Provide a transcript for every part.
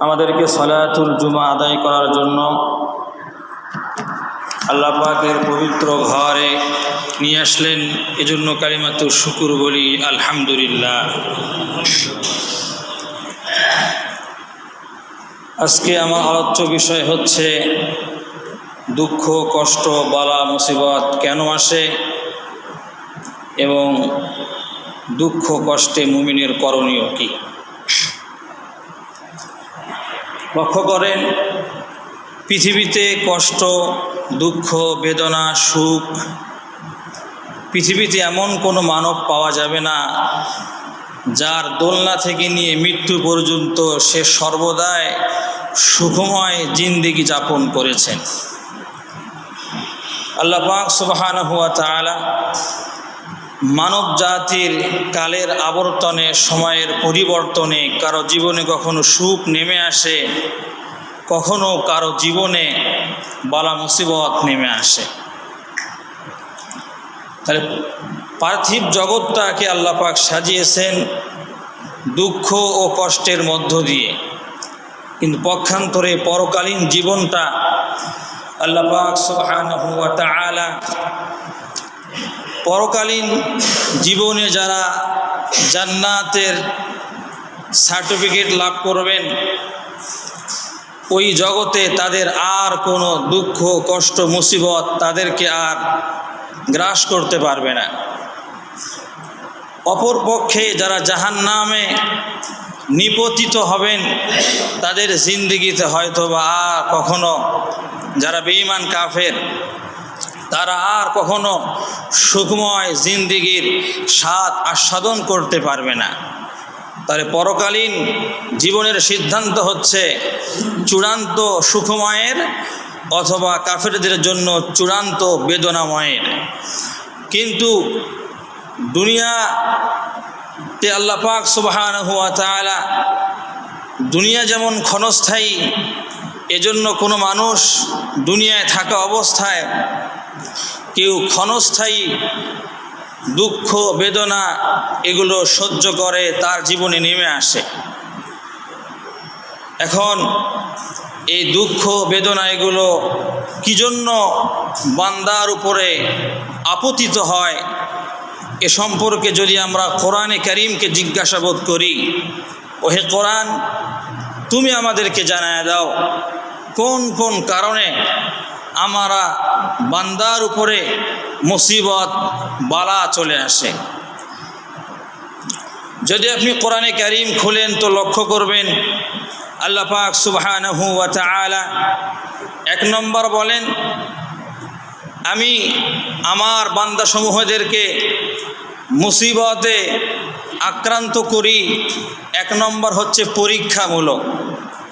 আমাদেরকে সলাতুল জুমা আদায় করার জন্য আল্লাহ পাকের পবিত্র ঘরে নিয়ে আসলেন। এজন্য কালিমাতু শুকুর বলি, আলহামদুলিল্লাহ। আজকে আমার আলোচ্য বিষয় হচ্ছে, দুঃখ, কষ্ট, বালা, মুসিবত কেন আসে এবং দুঃখ, কষ্টে মুমিনের করণীয় কি? লক্ষ্য করেন, পৃথিবীতে কষ্ট, দুঃখ, বেদনা, সুখ, পৃথিবীতে এমন কোনো মানব পাওয়া যাবে না যার দোলনা থেকে নিয়ে মৃত্যু পর্যন্ত সে সর্বদাই সুখময় জিন্দিগি যাপন করেছেন। আল্লাহ পাক সুবাহান হুয়া তালা মানব জাতির কালের আবর্তনে, সময়ের পরিবর্তনে কারও জীবনে কখনো সুখ নেমে আসে, কখনো কারও জীবনে বালা মুসিবত নেমে আসে। তাহলে পার্থিব জগৎটাকে আল্লাপাক সাজিয়েছেন দুঃখ ও কষ্টের মধ্য দিয়ে। কিন্তু পক্ষান্তরে পরকালীন জীবনটা আল্লাপাক তাআলা পরকালীন জীবনে যারা জান্নাতের সার্টিফিকেট লাভ করবেন, ওই জগতে তাদের আর কোনো দুঃখ, কষ্ট, মুসিবত তাদেরকে আর গ্রাস করতে পারবে না। অপরপক্ষে যারা জাহান নামে নিপতিত হবেন, তাদের জিন্দিগিতে হয়তো বা আর কখনো যারা বেঈমান কাফের তারা আর কখনো সুখময় জিন্দিগির স্বাদ আস্বাদন করতে পারবে না। তাহলে পরকালীন জীবনের সিদ্ধান্ত হচ্ছে চূড়ান্ত সুখময়ের অথবা কাফেরদের জন্য চূড়ান্ত বেদনাময়ের। কিন্তু দুনিয়াতে আল্লাহ পাক সুবাহান হুয়া তালা দুনিয়া যেমন ক্ষণস্থায়ী, এজন্য কোনো মানুষ দুনিয়ায় থাকা অবস্থায় কেউ ক্ষণস্থায়ী দুঃখ, বেদনা এগুলো সহ্য করে, তার জীবনে নেমে আসে। এখন এই দুঃখ, বেদনা এগুলো কি জন্য বান্দার উপরে আপতিত হয়, এ সম্পর্কে যদি আমরা কোরআনে করিমকে জিজ্ঞাসাবোধ করি ও হে কোরআন, তুমি আমাদেরকে জানায় দাও, কোন কোন কারণে আমরা বান্দার উপরে মুসিবত, বালা চলে আসে। যদি আপনি কোরআনে করিম খুলেন তো লক্ষ্য করবেন, আল্লাহ পাক সুবহানাহু এক নম্বর বলেন, আমি আমার বান্দাসমূহদেরকে মুসিবতে আক্রান্ত করি, এক নম্বর হচ্ছে পরীক্ষামূলক।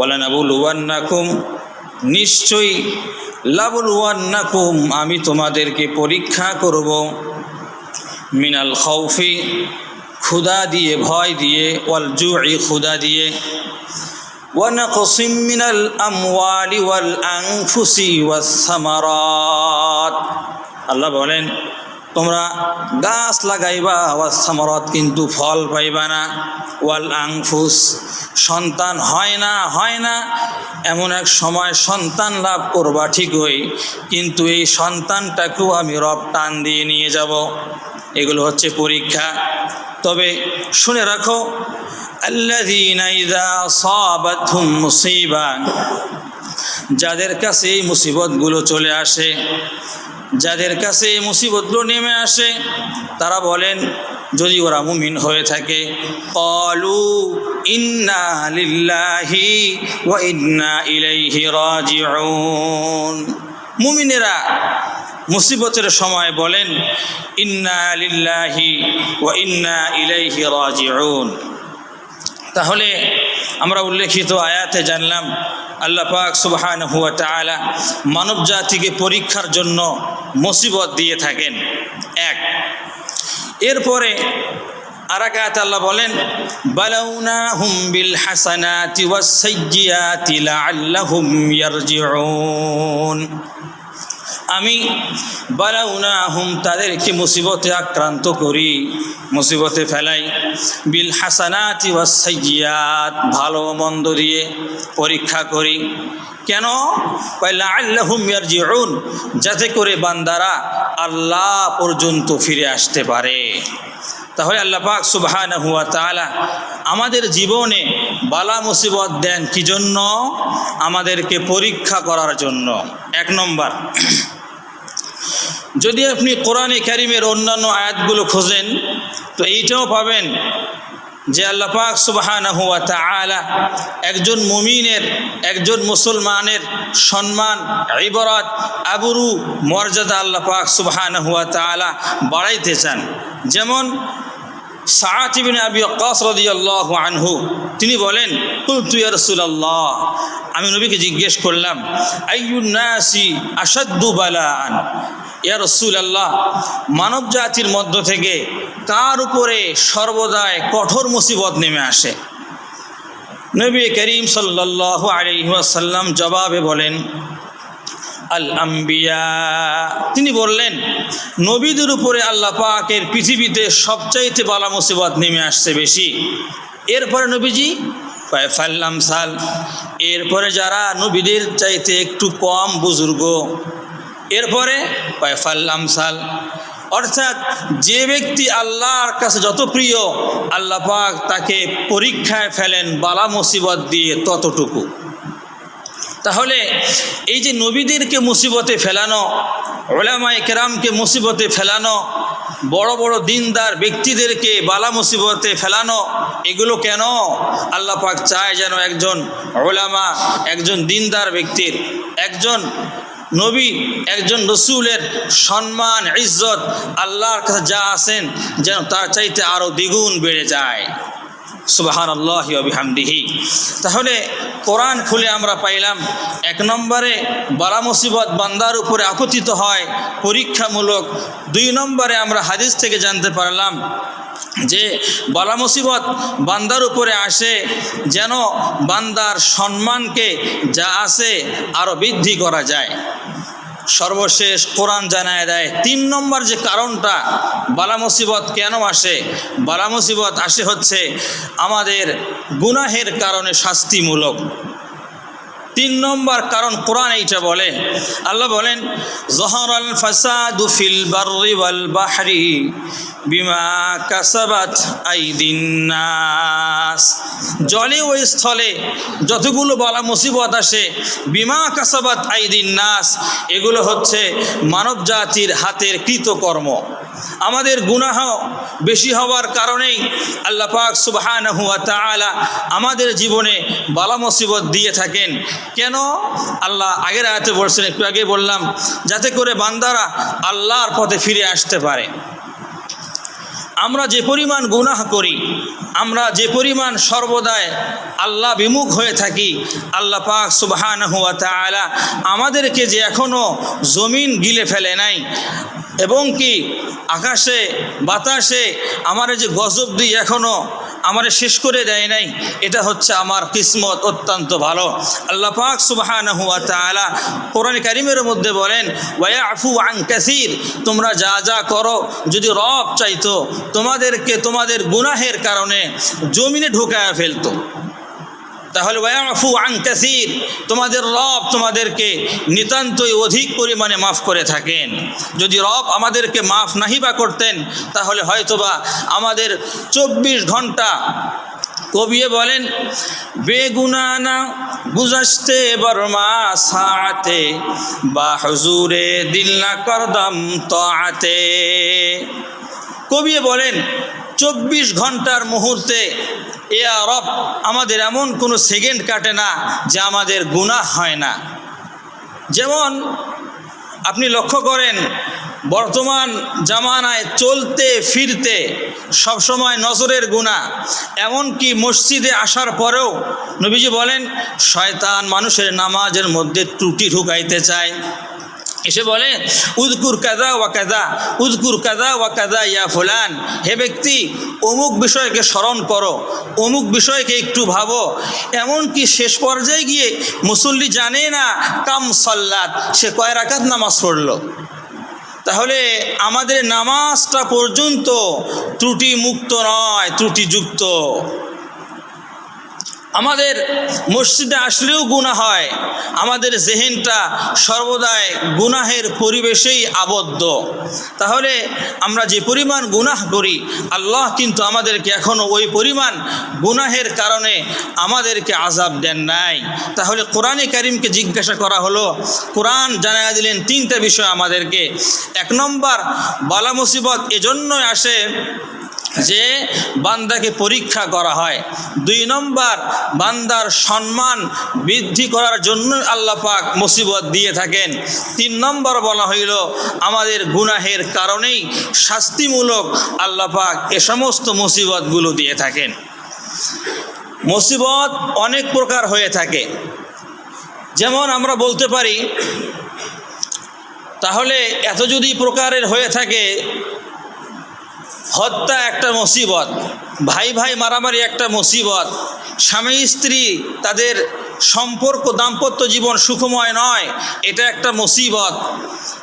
ওয়ালানাবুলুয়ান্নাকুম, নিশ্চয়ই লাবুলুয়ান্নাকুম, আমি তোমাদেরকে পরীক্ষা করব। মিনাল খৌফি ক্ষুদা দিয়ে, ভয় দিয়ে, ওয়াল জুই ক্ষুদা দিয়ে। মিনাল ওয়াল আল্লাহ বলেন তোমরা গাছ লাগাইবা, ওয়াস সামারত কিন্তু ফল পাইবা না। ওয়াল আংফুস, সন্তান হয় না হয় না। এমন এক সময় সন্তান লাভ করবা ঠিকই, কিন্তু এই সন্তানটাকেও আমি রব টান দিয়ে নিয়ে যাব। এগুলো হচ্ছে পরীক্ষা। তবে শুনে রাখো যাদের কাছে এই মুসিবতগুলো চলে আসে যাদের কাছে এই মুসিবতগুলো নেমে আসে, তারা বলেন, যদি ওরা মুমিন হয়ে থাকে, কলু ইন্না লিল্লাহি ওয়া ইন্না ইলাইহি রাজিউন। মুমিনেরা মুসিবতের সময় বলেন, ইন্না লিল্লাহি ও ইন্না ইলাইহি রাজিউন। তাহলে আমরা উল্লেখিত আয়াতে জানলাম আল্লাহ পাক সুবহান হুয়া তালা মানব জাতিকে পরীক্ষার জন্য মুসিবত দিয়ে থাকেন। এক। এরপরে আরাকাত আল্লাহ বলেন বালাউনা হুম বিল হাসানাতি ওয়াস সাইয়্যাতি লাআল্লাহুম ইয়ারজিউন। আমি বালাউনা হুম তাদেরকে মুসিবতে আক্রান্ত করি, মুসিবতে ফেলাই। বিল হাসানাতি ওয়াস সাইয়্যাত, ভালো মন্দ দিয়ে পরীক্ষা করি। কেন? লাআল্লাহুম ইয়ারজিউন, যাতে করে বান্দারা আল্লাহ পর্যন্ত ফিরে আসতে পারে। তাহলে আল্লাহ পাক সুবহান হুয়া তালা আমাদের জীবনে বালা মুসিবত দেন কি জন্য? আমাদেরকে পরীক্ষা করার জন্য। এক নম্বর যদি আপনি কোরআনে কারিমের অন্যান্য আয়াতগুলো খোঁজেন, তো এইটাও পাবেন যে আল্লাহ পাক সুবাহান একজন মুমিনের, একজন মুসলমানের সম্মান ইবরাত আবরু, মর্যাদা আল্লাহ পাক সুবাহান হুয়া তালা বাড়াইতে চান। যেমন আনহু, তিনি বলেন আমি নবীকে জিজ্ঞেস করলাম আইয়ুন নাসি আশাদ্দু বালাআন? ইয়া রাসূলুল্লাহ, মানব জাতির মধ্য থেকে কার উপরে সর্বদাই কঠোর মুসিবত নেমে আসে। নবী করিম সাল্লাল্লাহু আলাইহি ওয়াসাল্লাম জবাবে বলেন আল আম্বিয়া তিনি বললেন, নবীদের উপরে আল্লাহ পাকের পৃথিবীতে সবচাইতে বালা মুসিবত নেমে আসছে বেশি। এরপরে নবীজি ফাল্লাম সাল। এরপরে যারা নবীদের চাইতে একটু কম বুজুর্গ। এরপরে ফাল্লাম সাল। অর্থাৎ যে ব্যক্তি আল্লাহর কাছে যত প্রিয়, আল্লাহ পাক তাকে পরীক্ষায় ফেলেন বালা মুসিবত দিয়ে ততটুকু। তাহলে এই যে নবীদেরকে মুসিবতে ফেলানো, ওলামায় কেরামকে মুসিবতে ফেলানো, বড় বড় দিনদার ব্যক্তিদেরকে বালা মুসিবতে ফেলানো, এগুলো কেন? আল্লাহ পাক চায় যেন একজন ওলামা, একজন দিনদার ব্যক্তির, একজন নবী, একজন রসুলের সম্মান, ইজ্জত, আল্লাহর কাছে যা আছেন যেন তার চাইতে আরও দ্বিগুণ বেড়ে যায়। সুবাহান আল্লাহ হামদিহি তাহলে কোরআন খুলে আমরা পাইলাম, এক নম্বরে বালা মুসিবত বান্দার উপরে আপতিত হয়, পরীক্ষামূলক। দুই নম্বরে আমরা হাদিস থেকে জানতে পারলাম যে বালা মুসিবত বান্দার উপরে আসে যেন বান্দার সম্মানকে যা আছে আরও বৃদ্ধি করা যায়। সর্বশেষ কোরআন জানায় দেয়। তিন নম্বর যে কারণটা, বালা মুসিবত কেন আসে? বালা মুসিবত আসে হচ্ছে আমাদের গুনাহের কারণে শাস্তিমূলক। তিন নম্বর কারণ কোরআন এইটা বলে। আল্লাহ বলেন জহর আল ফাসাদু ফিল বাররি ওয়াল বাহরি বিমা কাসাবাত আইদিন্নাস জলে ও স্থলে যতগুলো বালা মুসিবত আসে, বিমা কাসাবাত আইদিন্নাস এগুলো হচ্ছে মানব জাতির হাতের কৃতকর্ম। আমাদের গুনাহ বেশি হওয়ার কারণেই আল্লাহ পাক সুবাহান হুয়া তালা আমাদের জীবনে বালা মুসিবত দিয়ে থাকেন। কেন? আল্লাহ আগের আয়াতে বলছেন, একটু আগে বললাম, যাতে করে বান্দারা আল্লাহর পথে ফিরে আসতে পারে। আমরা যে পরিমাণ গুনাহ করি আমরা যে পরিমাণ সর্বদাই আল্লাহ বিমুখ হয়ে থাকি, আল্লাহ পাক সুবাহান হুয়া তালা আমাদেরকে যে এখনও জমিন গিলে ফেলে নাই, এবং কি আকাশে, বাতাসে আমার যে গজব দিই এখনও আমার শেষ করে দেয় নাই, এটা হচ্ছে আমার কিসমত অত্যন্ত ভালো। আল্লাহ পাক সুবাহান হুয়া তালা কোরআন কারিমের মধ্যে বলেন ওয়া আফু আং কাসির তোমরা যা যা করো, যদি রব চাইতো তোমাদেরকে তোমাদের গুনাহের কারণে জমিনে ঢুকায় ফেলতো। তাহলে ওয়াফু আং কাসির তোমাদের রব তোমাদেরকে নিতান্তই অধিক পরিমাণে মাফ করে থাকেন। যদি রব আমাদেরকে মাফ নাহি বা করতেন, তাহলে হয়তোবা আমাদের চব্বিশ ঘণ্টা কবিয়ে বলেন, বেগুনানা গুজাসতে বর্মা সাতে বা হজুরে দিল না করদম তাতে কবিয়ে বলেন, চব্বিশ ঘণ্টার মুহূর্তে এ আরব আমাদের এমন কোনো সেকেন্ড কাটে না যে আমাদের গুনাহ হয় না। যেমন আপনি লক্ষ্য করেন, বর্তমান জামানায় চলতে ফিরতে সবসময় নজরের গুণা এমনকি মসজিদে আসার পরেও নবীজি বলেন, শয়তান মানুষের নামাজের মধ্যে ত্রুটি ঢুকাইতে চায়। এসে বলে উদকুর কাদা ওয়া কাদা উদকুর কাদা ওয়া কাদা ইয়া ফুলান। হে ব্যক্তি, অমুক বিষয়কে স্মরণ করো, অমুক বিষয়কে একটু ভাবো। এমনকি শেষ পর্যায়ে গিয়ে মুসল্লি জানে না, কাম সল্লাত, সে কয় রাকাত নামাজ পড়ল? তাহলে আমাদের নামাজটা পর্যন্ত ত্রুটি মুক্ত নয়, ত্রুটিযুক্ত। আমাদের মসজিদে আসলেও গুণা হয়, আমাদের জেহেনটা সর্বদাই গুনাহের পরিবেশেই আবদ্ধ। তাহলে আমরা যে পরিমাণ গুনাহ করি, আল্লাহ কিন্তু আমাদেরকে এখনও ওই পরিমাণ গুনাহের কারণে আমাদেরকে আজাব দেন নাই। তাহলে কোরআনে কারিমকে জিজ্ঞাসা করা হলো, কোরআন জানা দিলেন তিনটা বিষয় আমাদেরকে। এক নম্বর, বালা মুসিবত এজন্যই আসে যে বান্দাকে পরীক্ষা করা হয়। দুই নম্বর, বান্দার সম্মান বৃদ্ধি করার জন্য আল্লাহ পাক মুসিবত দিয়ে থাকেন। তিন নম্বর বলা হইল, আমাদের গুনাহের কারণেই শাস্তিমূলক আল্লাহ পাক এ সমস্ত মুসিবতগুলো দিয়ে থাকেন। মুসিবত অনেক প্রকার হয়ে থাকে। যেমন আমরা বলতে পারি, তাহলে এত যদি প্রকারের হয়ে থাকে হত্যা একটা মুসিবত, ভাই ভাই মারামারি একটা মুসিবত, স্বামী স্ত্রী তাদের সম্পর্ক দাম্পত্য জীবন সুখময় নয়, এটা একটা মুসিবত।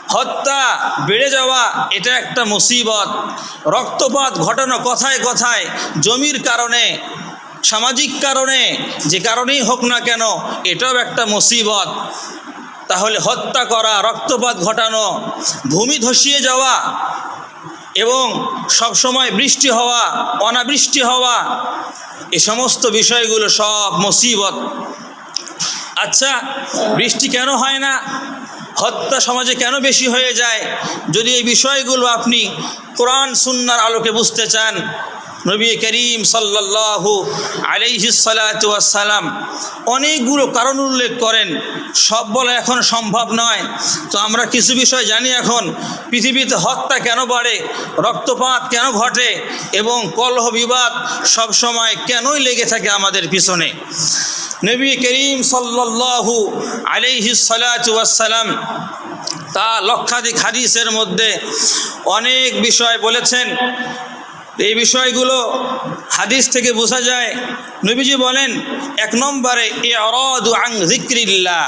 হত্যা বেড়ে যাওয়া, এটা একটা মুসিবত। রক্তপাত ঘটানো কথায় কথায়, জমির কারণে, সামাজিক কারণে, যে কারণেই হোক না কেন, এটাও একটা মুসিবত। তাহলে হত্যা করা, রক্তপাত ঘটানো, ভূমি ধসিয়ে যাওয়া এবং সব সময় বৃষ্টি হওয়া, অনাবৃষ্টি হওয়া, এ সমস্ত বিষয়গুলো সব মুসিবত। আচ্ছা বৃষ্টি কেন হয় না? হত্যা সমাজে কেন বেশি হয়ে যায়? যদি এই বিষয়গুলো আপনি কোরআন, সুন্নার আলোকে বুঝতে চান নবী করিম সাল্লাল্লাহু আলাইহি সালাম অনেকগুলো কারণ উল্লেখ করেন। সব বলা এখন সম্ভব নয়। তো আমরা কিছু বিষয় জানি এখন, পৃথিবীতে হত্যা কেন বাড়ে, রক্তপাত কেন ঘটে এবং কলহ বিবাদ সবসময় কেনই লেগে থাকে আমাদের পিছনে? নবী করিম সাল্লাল্লাহু আলাইহি সালাম তা লক্ষাধিক হাদিসের মধ্যে অনেক বিষয় বলেছেন। এই বিষয়গুলো হাদিস থেকে বোঝা যায়। নবীজি বলেন, এক নম্বরে এ অরদু আং জিক্রিল্লা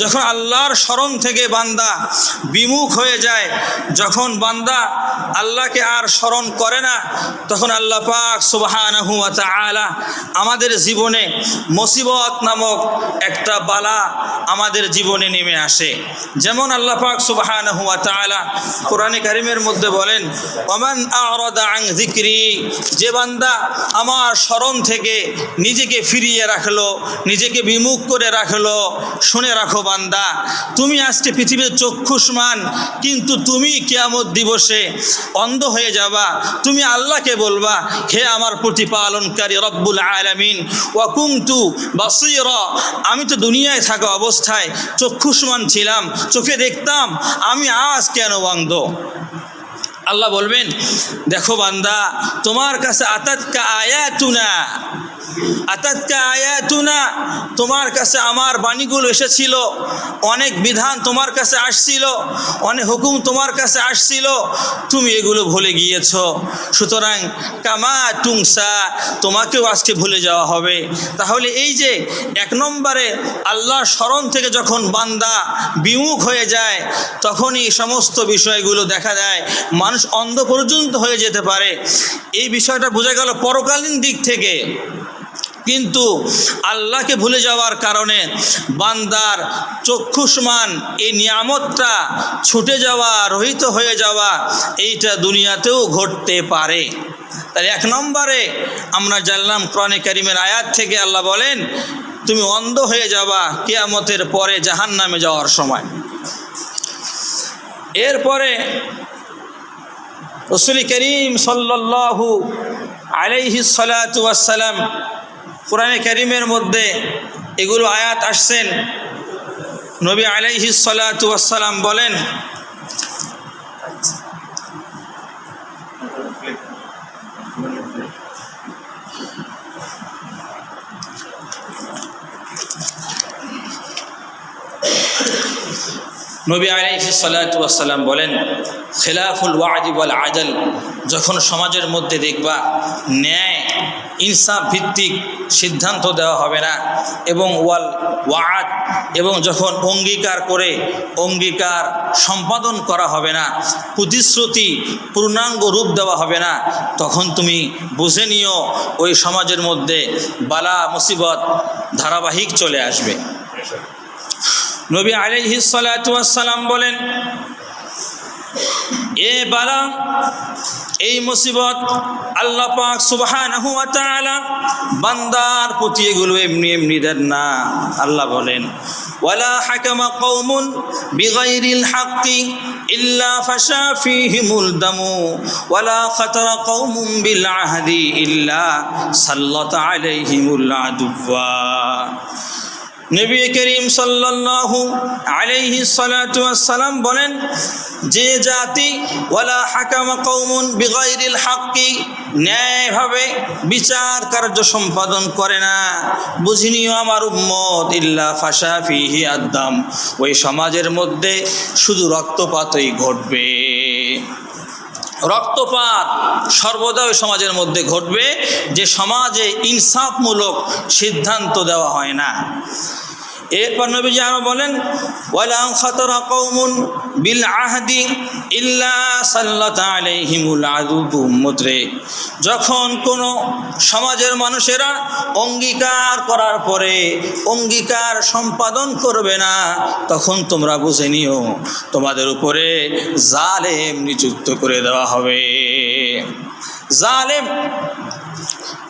যখন আল্লাহর স্মরণ থেকে বান্দা বিমুখ হয়ে যায়, যখন বান্দা আল্লাহকে আর স্মরণ করে না, তখন আল্লাহ পাক আলা আমাদের জীবনে মুসিবত নামক একটা বালা আমাদের জীবনে নেমে আসে। যেমন আল্লাহ পাক আলা কোরআনে কারিমের মধ্যে বলেন আরদা আং জিক্রি, যে বান্দা আমার স্মরণ থেকে নিজেকে ফিরিয়ে রাখল, নিজেকে বিমুখ করে রাখল, শুনে রাখো বান্দা, তুমি আজকে পৃথিবীর চক্ষুষ্মান, কিন্তু তুমি কেয়ামত দিবসে অন্ধ হয়ে যাবা। তুমি আল্লাহকে বলবা, হে আমার প্রতিপালনকারী রব্বুল আলামিন ওয়াকুমতু বাসির, আমি তো দুনিয়ায় থাকা অবস্থায় চক্ষুষ্মান ছিলাম, চোখে দেখতাম, আমি আজ কেন অন্ধ? আল্লাহ বলবেন, দেখো বান্দা, তোমার কাছে আতাতকা আয়াতুনা আতাতকা আয়াতুনা, তোমার কাছে আমার বাণীগুলো এসেছিল, অনেক বিধান তোমার কাছে আসছিল, অনেক হুকুম তোমার কাছে আসছিল, তুমি এগুলো ভুলে গিয়েছ। সুতরাং কামা টুংসা তোমাকেও আজকে ভুলে যাওয়া হবে। তাহলে এই যে এক নম্বরে আল্লাহর স্মরণ থেকে যখন বান্দা বিমুখ হয়ে যায়, তখনই সমস্ত বিষয়গুলো দেখা যায় মানুষ অন্ধ পর্যন্ত হয়ে যেতে পারে। এই বিষয়টা বোঝা গেল পরকালীন দিক থেকে। কিন্তু আল্লাহকে ভুলে যাওয়ার কারণে বান্দার চক্ষুষ্মান এই নিয়ামতটা ছুটে যাওয়া, রহিত হয়ে যাওয়া এইটা দুনিয়াতেও ঘটতে পারে। তাই এক নম্বরে আমরা জানলাম ক্রনে কারিমের আয়াত থেকে আল্লাহ বলেন, তুমি অন্ধ হয়ে যাবা কেয়ামতের পরে জাহান নামে যাওয়ার সময়। এরপরে রসুল করিম সাল্লু আলাইহি সালাতাম কোরআনে করিমের মধ্যে এগুলো আয়াত আসছেন। নবী আলাইহি সালাতাম বলেন নবী ওয়াসসালাম বলেন, খেলাফুল ওয়াদি ওয়াল আদল যখন সমাজের মধ্যে দেখবা ন্যায়, ইনসাফ ভিত্তিক সিদ্ধান্ত দেওয়া হবে না এবং ওয়াল ওয়াদ এবং যখন অঙ্গীকার করে অঙ্গীকার সম্পাদন করা হবে না, প্রতিশ্রুতি পূর্ণাঙ্গ রূপ দেওয়া হবে না, তখন তুমি বুঝে নিও ওই সমাজের মধ্যে বালা মুসিবত ধারাবাহিক চলে আসবে। নবী আলাইহি সালাম বলেন, এ বালা এই মুসিবত আল্লাহ পাক সুবহানাহু ওয়া বান্দার প্রতি এগুলো এমনি এমনি দেন না। আল্লাহ বলেন, ওয়ালা হাকামা কওমুন বিগাইরিল হাক্কি ইল্লা ফাশা ফীহিমুল দামু, ওয়ালা খাতারা কওমুন বিল আহদি সাল্লাত আলাইহিমুল আদুওয়া। নবী করিম সাল্লাল্লাহু আলাইহি সালাম বলেন, যে জাতি, ওয়ালা হাকামা কওমুন বিগাইরিল হাক্কি, ন্যায়ভাবে বিচার কার্য সম্পাদন করে না। বুঝিনিও আমার উম্মত, ইল্লা ফাশা ফিহি আদ্দাম। ওই সমাজের মধ্যে শুধু রক্তপাতই ঘটবে। রক্তপাত সর্বদা ওই সমাজের মধ্যে ঘটবে যে সমাজে ইনসাফমূলক সিদ্ধান্ত দেওয়া হয় না। এরপর নবীজি আরও বলেন কওমুন বিল আহদি ইল্লা যখন কোনো সমাজের মানুষেরা অঙ্গীকার করার পরে অঙ্গীকার সম্পাদন করবে না, তখন তোমরা বুঝে নিও, তোমাদের উপরে জালেম নিযুক্ত করে দেওয়া হবে। জালেম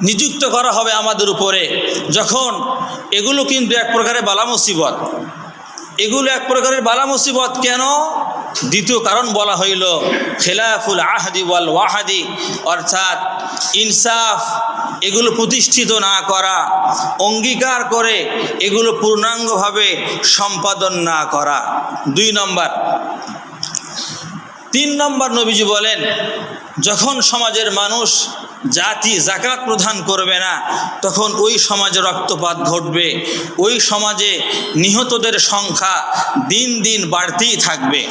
নিযুক্ত করা হবে আমাদের উপরে। যখন এগুলো কিন্তু এক প্রকারের বালা মুসিবত। এগুলো এক প্রকারের বালা মুসিবত কেন? দ্বিতীয় কারণ বলা হইল, খেলাফুল আহাদি ওয়াল ওয়াহাদি, অর্থাৎ ইনসাফ, এগুলো প্রতিষ্ঠিত না করা, অঙ্গীকার করে এগুলো পূর্ণাঙ্গভাবে সম্পাদন না করা। দুই নম্বর তিন নম্বর নবীজি বলেন, যখন সমাজের মানুষ জাতি, জাকাত প্রদান করবে না, তখন ওই সমাজে রক্তপাত ঘটবে, ওই সমাজে নিহতদের সংখ্যা দিন দিন বাড়তেই থাকবে।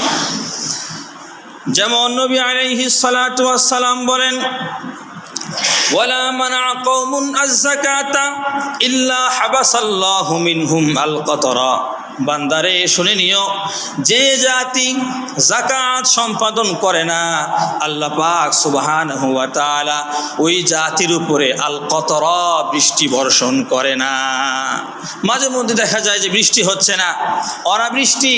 যেমন নবী আলাইহি সালাম বলেন, ওয়ালা মানা কওমুন আয-যাকাতা ইল্লা হাবাসাল্লাহু মিনহুম আল-কতরা। বান্দারে, শুনে নিও। যে জাতি জাকাত সম্পাদন করে না, আল্লাহ পাক সুবহানাহু ওয়া তাআলা ওই জাতির উপরে আল কতরা বৃষ্টি বর্ষণ করে না। মাঝে মধ্যে দেখা যায় যে বৃষ্টি হচ্ছে না। অনাবৃষ্টি,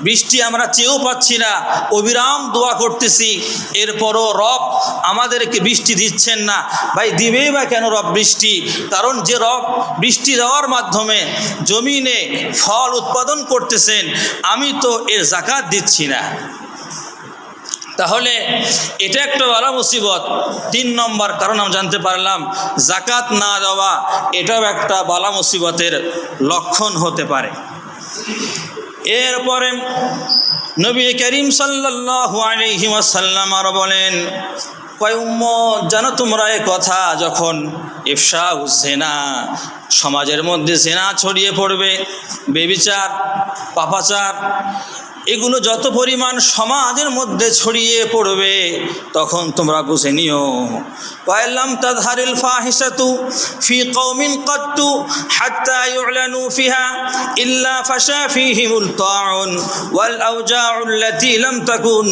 বৃষ্টি আমরা চেয়েও পাচ্ছি না। অবিরাম দোয়া করতেছি, এরপরও রব আমাদেরকে বৃষ্টি দিচ্ছেন না। ভাই দিবেই বা কেন রব বৃষ্টি? কারণ যে রব বৃষ্টি দেওয়ার মাধ্যমে জমিনে ফল উৎপাদন করতেছেন, আমি তো এর জাকাত দিচ্ছি না। তাহলে এটা একটা বড় মুসিবত। তিন নম্বর কারণ আমি জানতে পারলাম জাকাত না দেওয়া এটাও একটা বালা মুসিবতের লক্ষণ হতে পারে। এরপরে নবী করিম সাল্লাল্লাহু আলাইহি ওয়াসাল্লাম আরও বলেন কয় উম্মত, জানো তোমরা এ কথা? যখন ইফসা জেনা, সমাজের মধ্যে জেনা ছড়িয়ে পড়বে, বেবিচার, পাপাচার এগুলো যত পরিমাণ সমাজের মধ্যে ছড়িয়ে পড়বে, তখন তোমরা বুঝে নিও। ওয়াইলাম তাজহারিল ফাহিশাতু ফি কওমিন কত্তু হাত্তা ইউলানু ফিহা ইল্লা ফাশা ফিহিমুল তাউন ওয়াল আওজাউ আল্লাতী লাম তাকুন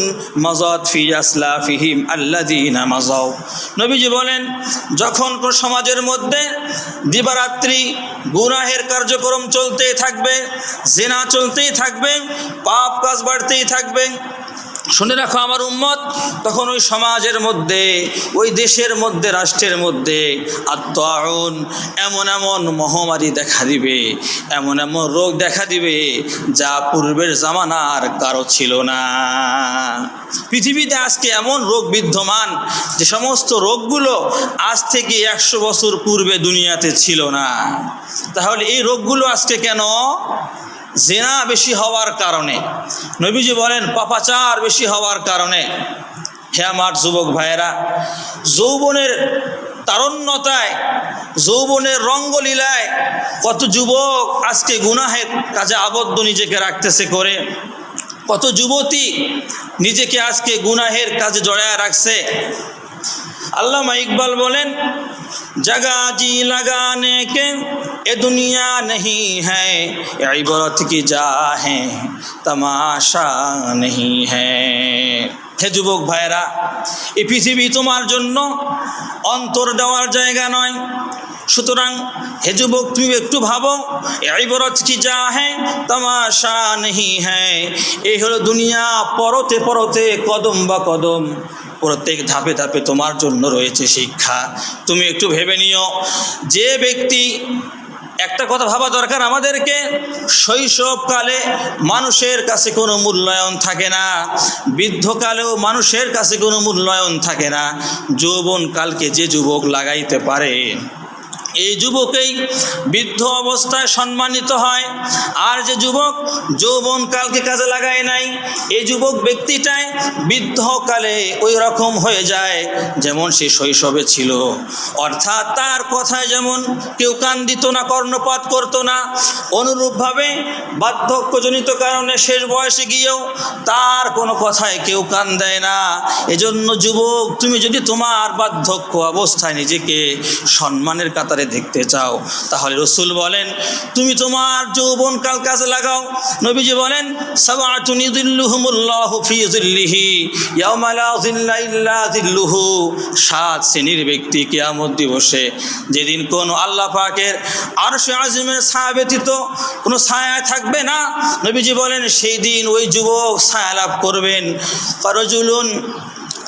মাযাত ফি আসলাফিহিম আল্লাযীনা মাযাও নবীজি বলেন, যখন কোন সমাজের মধ্যে দিবারাত্রি গুনাহের কার্যক্রম চলতেই থাকবে, জেনা চলতেই থাকবে, পাপ কাজ বাড়তেই থাকবে। শুনে রাখো আমার উম্মত, তখন ওই সমাজের মধ্যে, ওই দেশের মধ্যে, রাষ্ট্রের মধ্যে আত্মায়ন এমন এমন মহামারী দেখা দিবে, এমন এমন রোগ দেখা দিবে যা পূর্বের জামানার কারও ছিল না। পৃথিবীতে আজকে এমন রোগ বিদ্যমান, যে সমস্ত রোগগুলো আজ থেকে একশো বছর পূর্বে দুনিয়াতে ছিল না। তাহলে এই রোগগুলো আজকে কেন? জেনা বেশি হওয়ার কারণে। নবীজি বলেন, পাপাচার বেশি হওয়ার কারণে। হে আমার যুবক ভাইয়েরা, যৌবনের তারণ্যতায়, যৌবনের রঙ্গলীলায় কত যুবক আজকে গুনাহের কাজে আবদ্ধ নিজেকে রাখতেছে করে, কত যুবতী নিজেকে আজকে গুনাহের কাজে জড়ায় রাখছে। আল্লামা ইকবাল বলেন জাগা জি লাগানে কে ये दुनिया नहीं है ये इबरत की जा है तमाशा नहीं है হে যুবক ভাইরা এই পৃথিবী তোমার জন্য অন্তর দেওয়ার জায়গা নয় সুতরাং হে যুবক তুমি একটু ভাবো এই বরত কি যা হ্যাঁ তামাশা নেই হ্যাঁ এই হলো দুনিয়া পরতে পরতে কদম বা কদম প্রত্যেক ধাপে ধাপে তোমার জন্য রয়েছে শিক্ষা তুমি একটু ভেবে নিও যে ব্যক্তি একটা কথা ভাবা দরকার, আমাদেরকে শৈশবকালে মানুষের কাছে কোনো মূল্যায়ন থাকে না, বৃদ্ধকালেও মানুষের কাছে কোনো মূল্যায়ন থাকে না, যৌবনকালকে যে যুবক লাগাইতে পারে। এই যুবকেই বৃদ্ধ অবস্থায় সম্মানিত হয়। আর যে যুবক যৌবনকালকে কাজে লাগায় নাই, এই যুবক ব্যক্তিটাই বৃদ্ধকালে ওই রকম হয়ে যায় যেমন সে শৈশবে ছিল। অর্থাৎ তার কথায় যেমন কেউ কান দিত না, কর্ণপাত করতো না, অনুরূপভাবে বার্ধক্যজনিত কারণে শেষ বয়সে গিয়েও তার কোনো কথায় কেউ কান দেয় না। এজন্য যুবক, তুমি যদি তোমার বার্ধক্য অবস্থায় নিজেকে সম্মানের কাতারে দেখতে চাও। তাহলে রসুল বলেন, তুমি তোমার যৌবন কাল কাজে লাগাও। নবীজি বলেন সাত শ্রেণির ব্যক্তি কিয়ামত দিবসে, যেদিন কোন আল্লাহ পাকের আরশে আজিমের ছায়া ব্যতীত কোনো ছায়া থাকবে না। নবীজি বলেন, সেই দিন ওই যুবক ছায়া লাভ করবেন। করজুলুন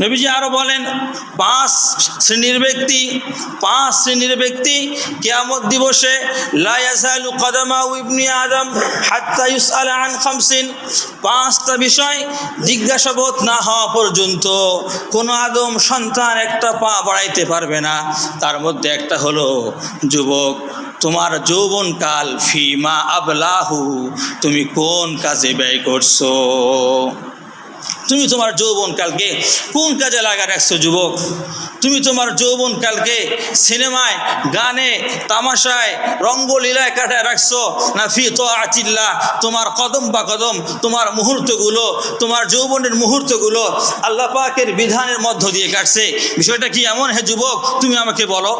নবীজি আরও বলেন, পাঁচ শ্রেণির ব্যক্তি, পাঁচ শ্রেণির ব্যক্তি কেয়ামত দিবসে, লা ইয়াজালু কদামাউ ইবনি আদম হাত্তা ইউসআলা আন খামসিন। পাঁচটা বিষয় জিজ্ঞাসাবোধ না হওয়া পর্যন্ত কোনো আদম সন্তান একটা পা বাড়াইতে পারবে না। তার মধ্যে একটা হলো, যুবক, তোমার যৌবনকাল ফিমা আবলাহু, তুমি কোন কাজে ব্যয় করছ? তুমি তোমার যৌবনকালকে কোন কাজে লাগা রাখছো, যুবক? তুমি তোমার যৌবনকালকে সিনেমায়, গানে, তামাশায় রঙ্গলীলায় কাটায় রাখছো? না ফি তো আচিল্লা তোমার কদম বা কদম, তোমার মুহূর্তগুলো, তোমার যৌবনের মুহূর্তগুলো আল্লাহ পাকের বিধানের মধ্য দিয়ে কাটছে। বিষয়টা কি এমন হে যুবক? তুমি আমাকে বলো।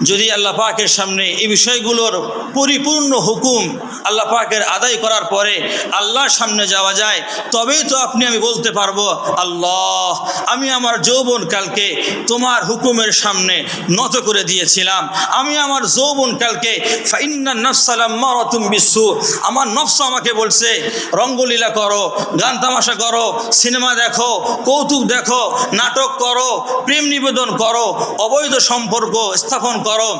যদি আল্লাহ পাকের সামনে এই বিষয়গুলোর পরিপূর্ণ হুকুম আল্লাহ পাকের আদায় করার পরে আল্লাহর সামনে যাওয়া যায়, তবেই তো আপনি, আমি বলতে পারব, আল্লাহ, আমি আমার যৌবনকালকে তোমার হুকুমের সামনে নত করে দিয়েছিলাম। আমি আমার যৌবনকালকে ফাইন্না নফসালাম মারতুম বিশ্বু আমার নফস আমাকে বলছে, রঙ্গলীলা করো, গান তামাশা করো, সিনেমা দেখো, কৌতুক দেখো, নাটক করো, প্রেম নিবেদন করো, অবৈধ সম্পর্ক স্থাপন করো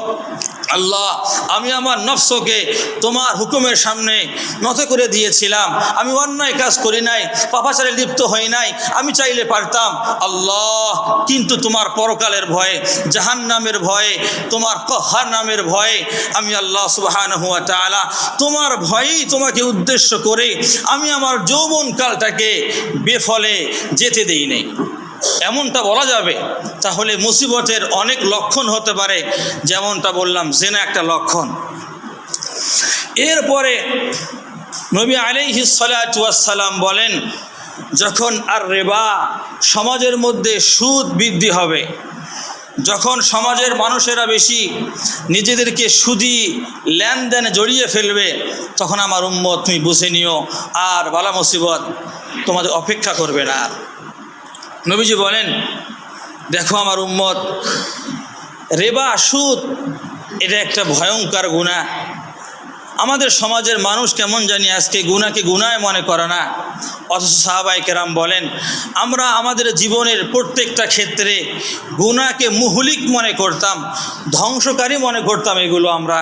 আল্লাহ, আমি আমার নফসকে তোমার হুকুমের সামনে নত করে দিয়েছিলাম। আমি অন্যায় কাজ করি নাই, পাপাচারে লিপ্ত হই নাই, আমি চাইলে পারতাম। আল্লাহ, কিন্তু তোমার পরকালের ভয়ে জাহান নামের ভয়ে, তোমার কহার নামের ভয়ে আমি আল্লাহ সুবাহান হুয়া তালা তোমার ভয়েই তোমাকে উদ্দেশ্য করে আমি আমার যৌবনকালটাকে বেফলে যেতে দেই নেই। এমনটা বলা যাবে, তাহলে মুসিবতের অনেক লক্ষণ হতে পারে, যেমনটা বললাম, জেনা একটা লক্ষণ। এরপরে নবী আলাইহি সালাম বলেন, যখন আর রেবা সমাজের মধ্যে সুদ বৃদ্ধি হবে, যখন সমাজের মানুষেরা বেশি নিজেদেরকে সুদি লেনদেনে জড়িয়ে ফেলবে, তখন আমার উম্মত, তুমি বুঝে নিও, আর বালা মুসিবত তোমাদের অপেক্ষা করবে না। আর নবীজি বলেন দেখো আমার উম্মত রেবা সুদ এটা একটা ভয়ঙ্কর গুণা আমাদের সমাজের মানুষ কেমন জানি আজকে গুনাকে গুনায় মনে করে না। অথচ সাহাবাই কেরাম বলেন, আমরা আমাদের জীবনের প্রত্যেকটা ক্ষেত্রে গুনাকে মুহলিক মনে করতাম, ধ্বংসকারী মনে করতাম এগুলো আমরা।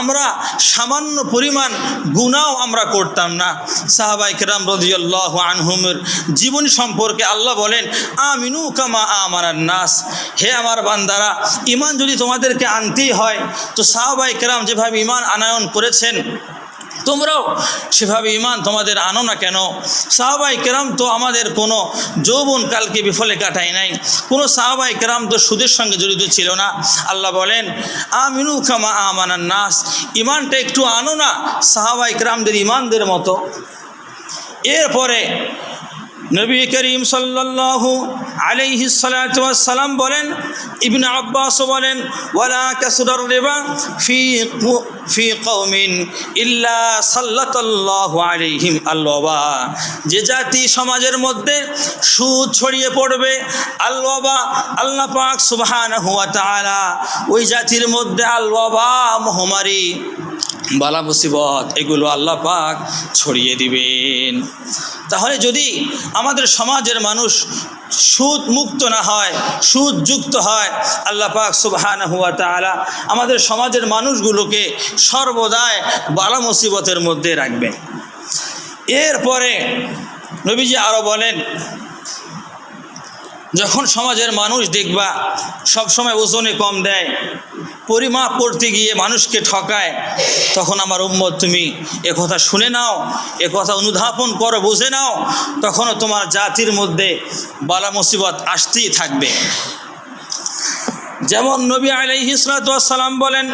আমরা সামান্য পরিমাণ গুনাও আমরা করতাম না। সাহাবাই কেরাম রদিয়াল্লাহ আনহুমের জীবনী সম্পর্কে আল্লাহ বলেন, আমিনু কামা আমানার নাস। হে আমার বান্দারা ইমান যদি তোমাদেরকে আনতেই হয়, তো সাহাবাই কেরাম যেভাবে ইমান আনায়ন করেছেন তোমরাও সেভাবে ইমান তোমাদের আনো না কেন? সাহাবাই কেরাম তো আমাদের কোনো যৌবন কালকে বিফলে কাটায় নাই। কোনো সাহাবাই কেরাম তো সুদের সঙ্গে জড়িত ছিল না। আল্লাহ বলেন, আমিনু খামা আমানার নাস ইমানটা একটু আনো না সাহাবাই কেরামদের ইমানদের মতো। এরপরে নবী করিম সাল্লাল্লাহু আলাইহি সালাম বলেন, ইবনে আব্বাস বলেন ফি ফি ইল্লা আলাইহিম যে জাতি সমাজের মধ্যে সুদ ছড়িয়ে পড়বে আল্লাবা আল্লাহ পাক তাআলা, ওই জাতির মধ্যে আল্লাবা মহামারী বালা মুসিবত, এগুলো আল্লাহ পাক ছড়িয়ে দিবেন। তাহলে যদি আমাদের সমাজের মানুষ সুদ মুক্ত না হয়, সুদ যুক্ত হয়, আল্লাহ পাক সুবহান হুয়া তালা আমাদের সমাজের মানুষগুলোকে সর্বদাই বালা মুসিবতের মধ্যে রাখবেন। এরপরে নবীজি আরও বলেন যখন সমাজের মানুষ দেখবা সবসময় ওজনে কম দেয়, পরিমাপ করতে গিয়ে মানুষকে ঠকায়, তখন আমার উম্মত তুমি কথা শুনে নাও কথা অনুধাবন করো, বুঝে নাও, তখনও তোমার জাতির মধ্যে বালা মুসিবত আসতেই থাকবে। যেমন নবী আলাইহিসালাম বলেন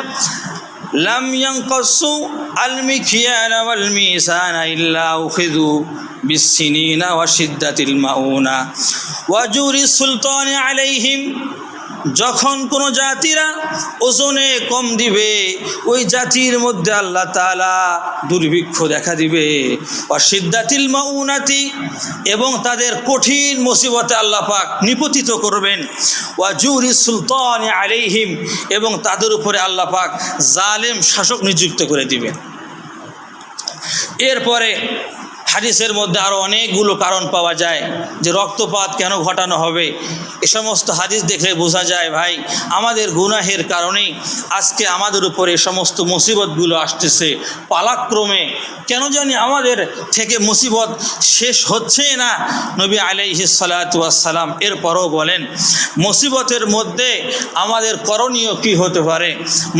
লাম ইয়ানকাসু আল মিকিয়ানা ওয়াল মিসানা ইল্লা উখিযু বিসসিনিনা ওয়া শিদ্দাতিল মাউনা যখন কোনো জাতিরা ওজনে কম দিবে, ওই জাতির মধ্যে আল্লাহ তালা দুর্ভিক্ষ দেখা দিবে। অসিদ্ধাতিল মাউনাতি, এবং তাদের কঠিন মুসিবতে আল্লাহ পাক নিপতিত করবেন। ওয়া জুরি সুলতান আলাইহিম, এবং তাদের উপরে আল্লাহ পাক জালেম শাসক নিযুক্ত করে দিবেন। এরপরে হাদিসের মধ্যে আরও অনেকগুলো কারণ পাওয়া যায় যে রক্তপাত কেন ঘটানো হবে। এ সমস্ত হাদিস দেখলে বোঝা যায়, ভাই, আমাদের গুনাহের কারণেই আজকে আমাদের উপরে এ সমস্ত মুসিবতগুলো আসতেছে। পালাক্রমে কেন জানি আমাদের থেকে মুসিবত শেষ হচ্ছে না। নবী আলাইহি সালাতাম এরপরও বলেন, মুসিবতের মধ্যে আমাদের করণীয় কি হতে পারে?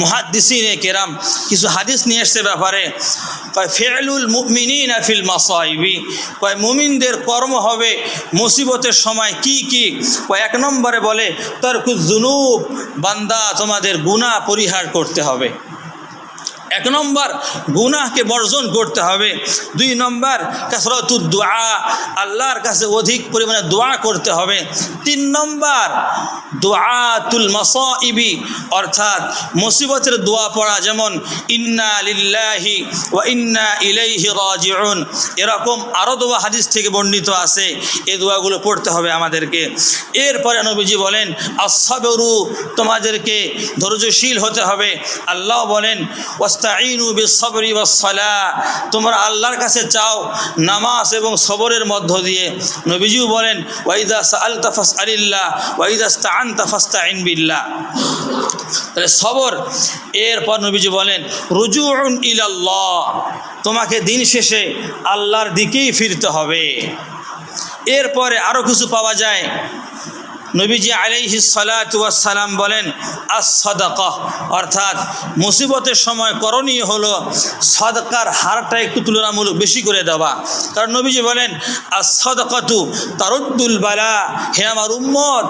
মুহাদ্দিসিনে কেরাম কিছু হাদিস নিয়ে এসছে ব্যাপারে ফেলুল মুমিনিন ফিল মাসাইবি কয়, মুমিনদের কর্ম হবে মুসিবতের সময় কি কি? কয়, এক নম্বরে বলে তরকুজ জুনুব বান্দা, তোমাদের গুণা পরিহার করতে হবে। এক নম্বর, গুনাহকে বর্জন করতে হবে। দুই নম্বর কাসরতুদ দোয়া আল্লাহর কাছে অধিক পরিমাণে দোয়া করতে হবে। তিন নম্বর দোয়াতুল মাসাইবি, অর্থাৎ মুসিবতের দোয়া পড়া, যেমন ইন্না লিল্লাহি ও ইন্না ইলাইহি রাজিউন। এরকম আরও দোয়া হাদিস থেকে বর্ণিত আছে। এই দোয়াগুলো পড়তে হবে আমাদেরকে। এরপরে নবীজি বলেন আসাবেরু তোমাদেরকে ধৈর্যশীল হতে হবে। আল্লাহ বলেন তোমরা আল্লাহর কাছে চাও নামাজ এবং সবরের মধ্য দিয়ে। নবীজিও বলেন, ওয়াইদা ওয়াইদা বিল্লাহ। তাহলে সবর, এরপর নবীজি বলেন, রুজুউন ইলাল্লাহ, তোমাকে দিন শেষে আল্লাহর দিকেই ফিরতে হবে। এরপরে আরও কিছু পাওয়া যায়। নবীজি আলাইহি সালাম বলেন আস সদাকা অর্থাৎ মুসিবতের সময় করণীয় হলো সদকার হারটা একটু তুলনামূলক বেশি করে দেওয়া। কারণ নবীজি বলেন আস সদকাতু তারুদ্দুল বালা, হে আমার উম্মত,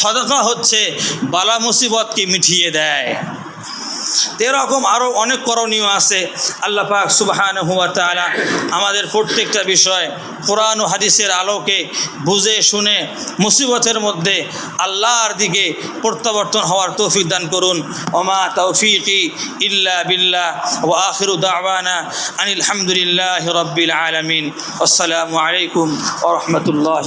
সদকা হচ্ছে বালা মুসিবতকে মিঠিয়ে দেয়। এরকম আরও অনেক করণীয় আছে। আল্লাহ পাক সুবাহান হুয়া তালা আমাদের প্রত্যেকটা বিষয় কোরআন হাদিসের আলোকে বুঝে শুনে মুসিবতের মধ্যে আল্লাহর দিকে প্রত্যাবর্তন হওয়ার তৌফিক দান করুন। ওমা তৌফিকি ইল্লা বিল্লাহ ও আখিরু দাওয়ানা আনিল হামদুলিল্লাহ রব্বিল আলমিন। আসসালামু আলাইকুম ও রহমতুল্লাহ